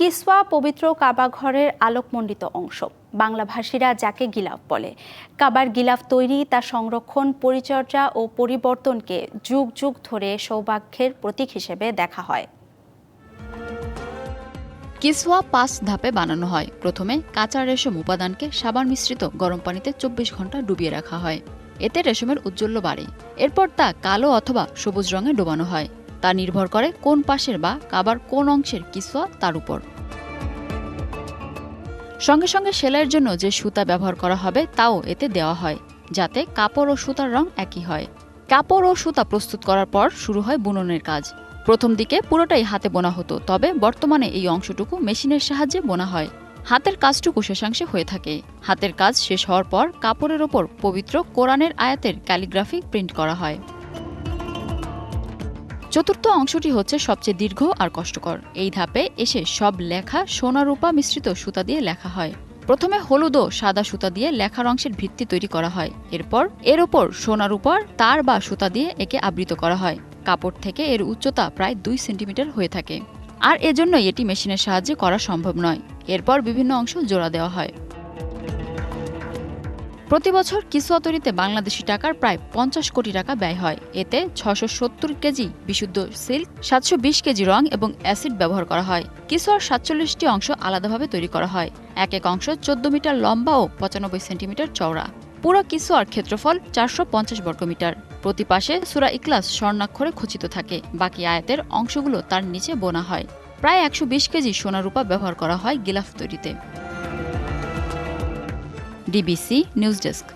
কিসওয়া পবিত্র কাবা ঘরের আলোকমণ্ডিত অংশ। বাংলা ভাষীরা যাকে গিলাফ বলে। কাবার গিলাফ তৈরি তা সংরক্ষণ, পরিচর্যা ও পরিবর্তনকে যুগ যুগ ধরে সৌভাগ্যের প্রতীক হিসেবে দেখা হয়। কিসওয়া পাঁচ ধাপে বানানো হয়। প্রথমে কাঁচা রেশম উপাদানকে সাবান মিশ্রিত গরম পানিতে চব্বিশ ঘণ্টা ডুবিয়ে রাখা হয়। এতে রেশমের উজ্জ্বল্য বাড়ে। এরপর তা কালো অথবা সবুজ রঙে ডোবানো হয়। তা নির্ভর করে কোন পাশের বা কাবার কোন অংশের কিসওয়া তার উপর। সঙ্গে সঙ্গে সেলাইয়ের জন্য যে সুতা ব্যবহার করা হবে তাও এতে দেওয়া হয়, যাতে কাপড় ও সুতার রং একই হয়। কাপড় ও সুতা প্রস্তুত করার পর শুরু হয় বুননের কাজ। প্রথম দিকে পুরোটাই হাতে বোনা হতো, তবে বর্তমানে এই অংশটুকু মেশিনের সাহায্যে বোনা হয়। হাতের কাজটুকু শেষাংশে হয়ে থাকে। হাতের কাজ শেষ হওয়ার পর কাপড়ের ওপর পবিত্র কোরআনের আয়াতের ক্যালিগ্রাফি প্রিন্ট করা হয়। চতুর্থ অংশটি হচ্ছে সবচেয়ে দীর্ঘ আর কষ্টকর। এই ধাপে এসে সব লেখা সোনা রূপা মিশ্রিত সুতা দিয়ে লেখা হয়। প্রথমে হলুদ ও সাদা সুতা দিয়ে লেখার অংশের ভিত্তি তৈরি করা হয়। এরপর এর ওপর সোনা রূপার তার বা সুতা দিয়ে একে আবৃত করা হয়। কাপড় থেকে এর উচ্চতা প্রায় দুই সেন্টিমিটার হয়ে থাকে। আর এজন্যই এটি মেশিনের সাহায্যে করা সম্ভব নয়। এরপর বিভিন্ন অংশ জোড়া দেওয়া হয়। প্রতি বছর কিসুয়া তৈরিতে বাংলাদেশি টাকার প্রায় পঞ্চাশ কোটি টাকা ব্যয় হয়। এতে ছশো সত্তর কেজি বিশুদ্ধ সিল্ক, সাতশো বিশ কেজি রং এবং অ্যাসিড ব্যবহার করা হয়। কিসুয়ার সাতচল্লিশটি অংশ আলাদাভাবে তৈরি করা হয়। এক এক অংশ চোদ্দ মিটার লম্বা ও পঁচানব্বই সেন্টিমিটার চওড়া। পুরো কিসুয়ার ক্ষেত্রফল চারশো পঞ্চাশ বর্গমিটার। প্রতি পাশে সুরা ইকলাস স্বর্ণাক্ষরে খচিত থাকে। বাকি আয়াতের অংশগুলো তার নিচে বোনা হয়। প্রায় একশো বিশ কেজি সোনারূপা ব্যবহার করা হয় গিলাফ তৈরিতে। DBC news desk